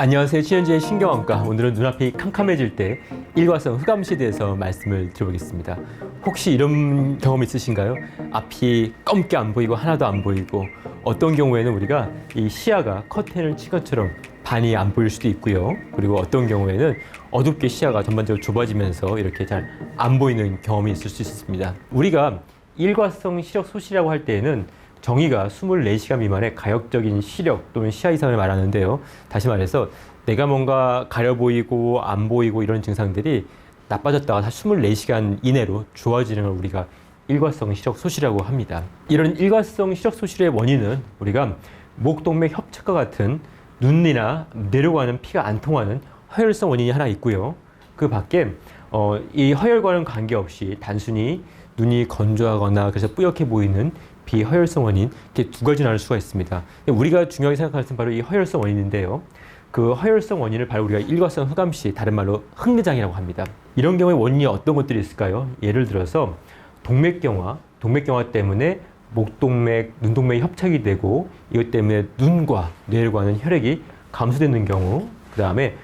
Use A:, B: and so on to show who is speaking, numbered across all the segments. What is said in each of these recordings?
A: 안녕하세요. 신현지의 신경원과 오늘은 눈앞이 캄캄해질 때 일과성 흑암시에 대해서 말씀을 드려보겠습니다. 혹시 이런 경험 있으신가요? 앞이 검게 안 보이고 하나도 안 보이고 어떤 경우에는 우리가 이 시야가 커튼을 친 것처럼 반이 안 보일 수도 있고요. 그리고 어떤 경우에는 어둡게 시야가 전반적으로 좁아지면서 이렇게 잘 안 보이는 경험이 있을 수 있습니다. 우리가 일과성 시력 소실이라고 할 때에는 정의가 24시간 미만의 가역적인 시력 또는 시야 이상을 말하는데요. 다시 말해서 내가 뭔가 가려 보이고 안 보이고 이런 증상들이 나빠졌다가 다 24시간 이내로 좋아지는 걸 우리가 일과성 시력 소실이라고 합니다. 이런 일과성 시력 소실의 원인은 우리가 목동맥 협착과 같은 눈이나 내려가는 피가 안 통하는 허혈성 원인이 하나 있고요. 그 밖에 어, 이 허혈과는 관계없이 단순히 눈이 건조하거나 그래서 뿌옇게 보이는 비허혈성 원인 이렇게 두 가지 나눌 수가 있습니다. 우리가 중요하게 생각하는 것은 바로 이 허혈성 원인인데요. 그 허혈성 원인을 바로 우리가 일과성 흑암시 다른 말로 흑내장이라고 합니다. 이런 경우에 원인이 어떤 것들이 있을까요? 예를 들어서 동맥경화, 동맥경화 때문에 목동맥, 눈동맥이 협착이 되고 이것 때문에 눈과 뇌를 가는 혈액이 감소되는 경우, 그 다음에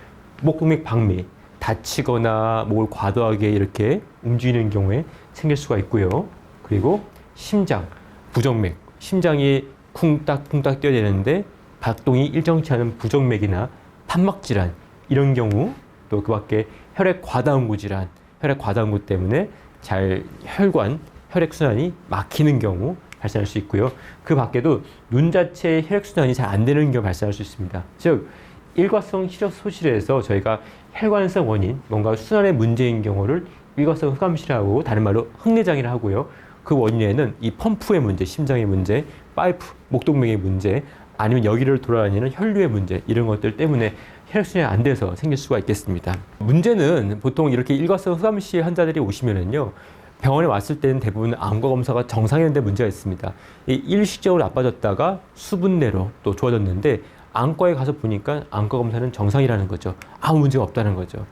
A: 목동맥 박리, 다치거나 목을 과도하게 이렇게 움직이는 경우에 생길 수가 있고요. 그리고 심장, 부정맥, 심장이 쿵딱쿵딱 뛰어야 되는데 박동이 일정치 않은 부정맥이나 판막 질환 이런 경우 또 그밖에 혈액 과다응고 질환, 혈액 과다응고 때문에 잘 혈관 혈액 순환이 막히는 경우 발생할 수 있고요. 그 밖에도 눈 자체의 혈액 순환이 잘 안 되는 경우 발생할 수 있습니다. 즉 일과성 시력 소실에서 저희가 혈관성 원인, 뭔가 순환의 문제인 경우를 일과성 흑암시라고 다른 말로 흑내장이라 하고요. 그 원인에는 이 펌프의 문제, 심장의 문제, 파이프, 목동맥의 문제, 아니면 여기를 돌아다니는 혈류의 문제 이런 것들 때문에 혈액순환이 안 돼서 생길 수가 있겠습니다. 문제는 보통 이렇게 일과성 흑암시 환자들이 오시면은요. 병원에 왔을 때는 대부분 안과 검사가 정상이었는데 문제가 있습니다. 이 일시적으로 나빠졌다가 수분내로 또 좋아졌는데 안과에 가서 보니까 안과 검사는 정상이라는 거죠. 아무 문제가 없다는 거죠.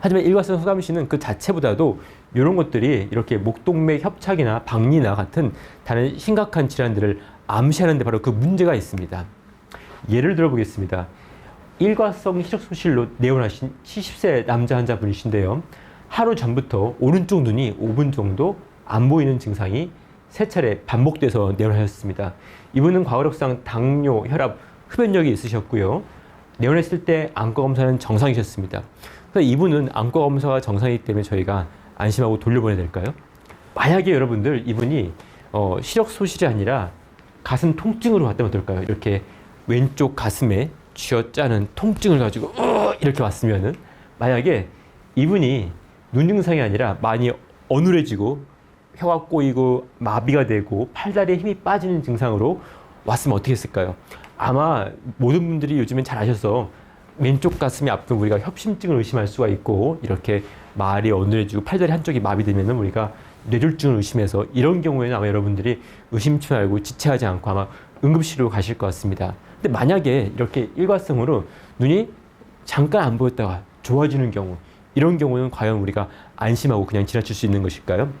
A: 하지만 일과성 흑암시는 그 자체보다도 이런 것들이 이렇게 목동맥 협착이나 박리나 같은 다른 심각한 질환들을 암시하는데 바로 그 문제가 있습니다. 예를 들어 보겠습니다. 일과성 희적 소실로 내원하신 70세 남자 환자분이신데요. 하루 전부터 오른쪽 눈이 5분 정도 안 보이는 증상이 세 차례 반복돼서 내원하셨습니다. 이분은 과거력상 당뇨, 혈압, 흡연력이 있으셨고요. 내원했을 때 안과 검사는 정상이셨습니다. 그래서 이분은 안과 검사가 정상이기 때문에 저희가 안심하고 돌려보내야 될까요? 만약에 여러분들 이분이 어, 시력 소실이 아니라 가슴 통증으로 왔다면 어떨까요? 이렇게 왼쪽 가슴에 쥐어짜는 통증을 가지고 어, 이렇게 왔으면은 만약에 이분이 눈 증상이 아니라 많이 어눌해지고 혀가 꼬이고 마비가 되고 팔다리에 힘이 빠지는 증상으로 왔으면 어떻게 했을까요? 아마 모든 분들이 요즘엔 잘 아셔서 왼쪽 가슴이 아픈 우리가 협심증을 의심할 수가 있고 이렇게 말이 어눌해지고 팔다리 한쪽이 마비되면 우리가 뇌졸중을 의심해서 이런 경우에는 아마 여러분들이 의심치 말고 지체하지 않고 아마 응급실로 가실 것 같습니다. 근데 만약에 이렇게 일과성으로 눈이 잠깐 안 보였다가 좋아지는 경우 이런 경우는 과연 우리가 안심하고 그냥 지나칠 수 있는 것일까요?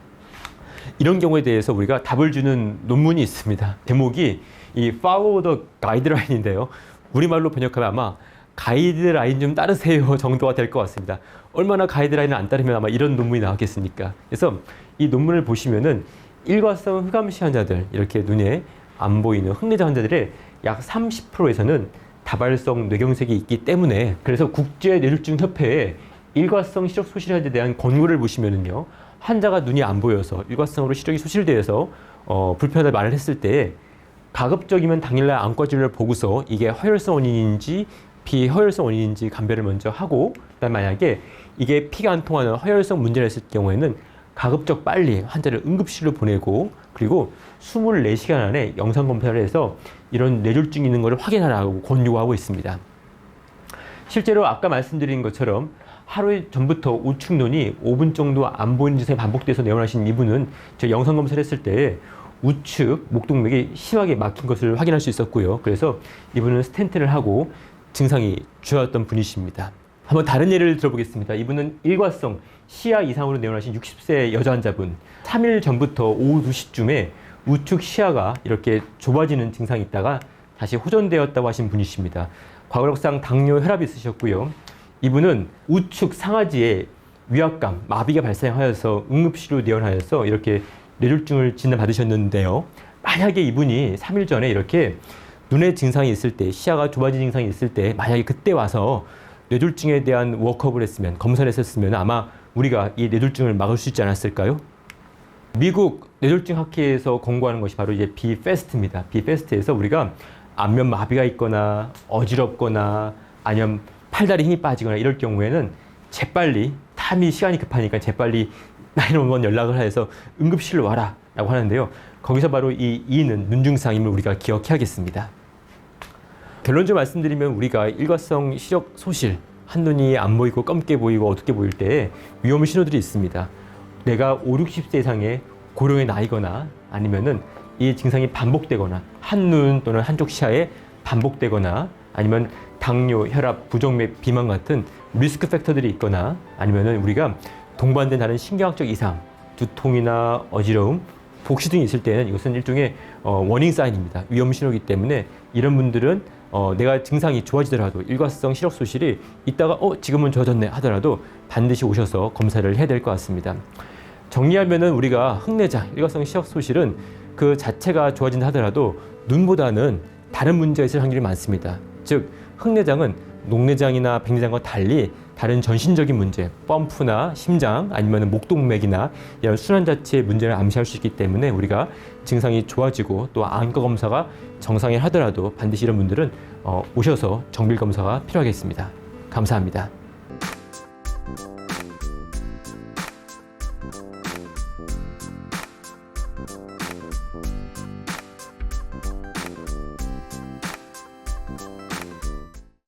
A: 이런 경우에 대해서 우리가 답을 주는 논문이 있습니다. 제목이 이 Follow the Guideline인데요. 우리말로 번역하면 아마 가이드라인 좀 따르세요 정도가 될 것 같습니다. 얼마나 가이드라인을 안 따르면 아마 이런 논문이 나왔겠습니까? 그래서 이 논문을 보시면은 일과성 흑암시 환자들 이렇게 눈에 안 보이는 흑내장 환자들의 약 30%에서는 다발성 뇌경색이 있기 때문에 그래서 국제 뇌졸중 협회에 일과성 시력 소실 환자에 대한 권고를 보시면은요 환자가 눈이 안 보여서 일과성으로 시력이 소실돼서 어, 불편하다 말을 했을 때 가급적이면 당일날 안과 진료를 보고서 이게 허혈성 원인인지 비허혈성 원인인지 감별을 먼저 하고 그다음 만약에 이게 피가 안 통하는 허혈성 문제를 했을 경우에는 가급적 빨리 환자를 응급실로 보내고 그리고 24시간 안에 영상 검사를 해서 이런 뇌졸중이 있는 것을 확인하라고 권유하고 있습니다. 실제로 아까 말씀드린 것처럼 하루 전부터 우측 눈이 5분 정도 안 보이는 증상이 반복돼서 내원하신 이분은 제가 영상 검사를 했을 때 우측 목동맥이 심하게 막힌 것을 확인할 수 있었고요. 그래서 이분은 스텐트를 하고 증상이 좋았던 분이십니다. 한번 다른 예를 들어보겠습니다. 이분은 일과성 시야 이상으로 내원하신 60세 여자 환자분. 3일 전부터 오후 2시쯤에 우측 시야가 이렇게 좁아지는 증상이 있다가 다시 호전되었다고 하신 분이십니다. 과거력상 당뇨 혈압이 있으셨고요. 이분은 우측 상하지에 위압감, 마비가 발생하여서 응급실로 내원하여서 이렇게 뇌졸중을 진단받으셨는데요. 만약에 이분이 3일 전에 이렇게 눈의 증상이 있을 때, 시야가 좁아진 증상이 있을 때, 만약에 그때 와서 뇌졸중에 대한 워크업을 했으면, 검사를 했었으면 아마 우리가 이 뇌졸중을 막을 수 있지 않았을까요? 미국 뇌졸중 학회에서 권고하는 것이 바로 이제 비페스트입니다. 비페스트에서 우리가 안면 마비가 있거나 어지럽거나 아니면 팔다리 힘이 빠지거나 이럴 경우에는 재빨리 탐이 시간이 급하니까 재빨리 911 연락을 해서 응급실로 와라 라고 하는데요. 거기서 바로 이 이는 눈 증상임을 우리가 기억해야겠습니다. 결론적으로 말씀드리면 우리가 일과성 시력 소실 한눈이 안 보이고 검게 보이고 어둡게 보일 때 위험 신호들이 있습니다. 내가 5, 60세 이상의 고령의 나이거나 아니면은 이 증상이 반복되거나 한눈 또는 한쪽 시야에 반복되거나 아니면 당뇨, 혈압, 부정맥, 비만 같은 리스크 팩터들이 있거나 아니면은 우리가 동반된 다른 신경학적 이상, 두통이나 어지러움, 복시 등이 있을 때는 이것은 일종의 어, 워닝 사인입니다. 위험 신호이기 때문에 이런 분들은 어, 내가 증상이 좋아지더라도 일과성 시력 소실이 있다가 어 지금은 좋아졌네 하더라도 반드시 오셔서 검사를 해야 될 것 같습니다. 정리하면은 우리가 흑내장, 일과성 시력 소실은 그 자체가 좋아진다 하더라도 눈보다는 다른 문제가 있을 확률이 많습니다. 즉 흑내장은 녹내장이나 백내장과 달리 다른 전신적인 문제, 펌프나 심장 아니면 목동맥이나 이런 순환 자체의 문제를 암시할 수 있기 때문에 우리가 증상이 좋아지고 또 안과 검사가 정상이 하더라도 반드시 이런 분들은 어, 오셔서 정밀 검사가 필요하겠습니다. 감사합니다.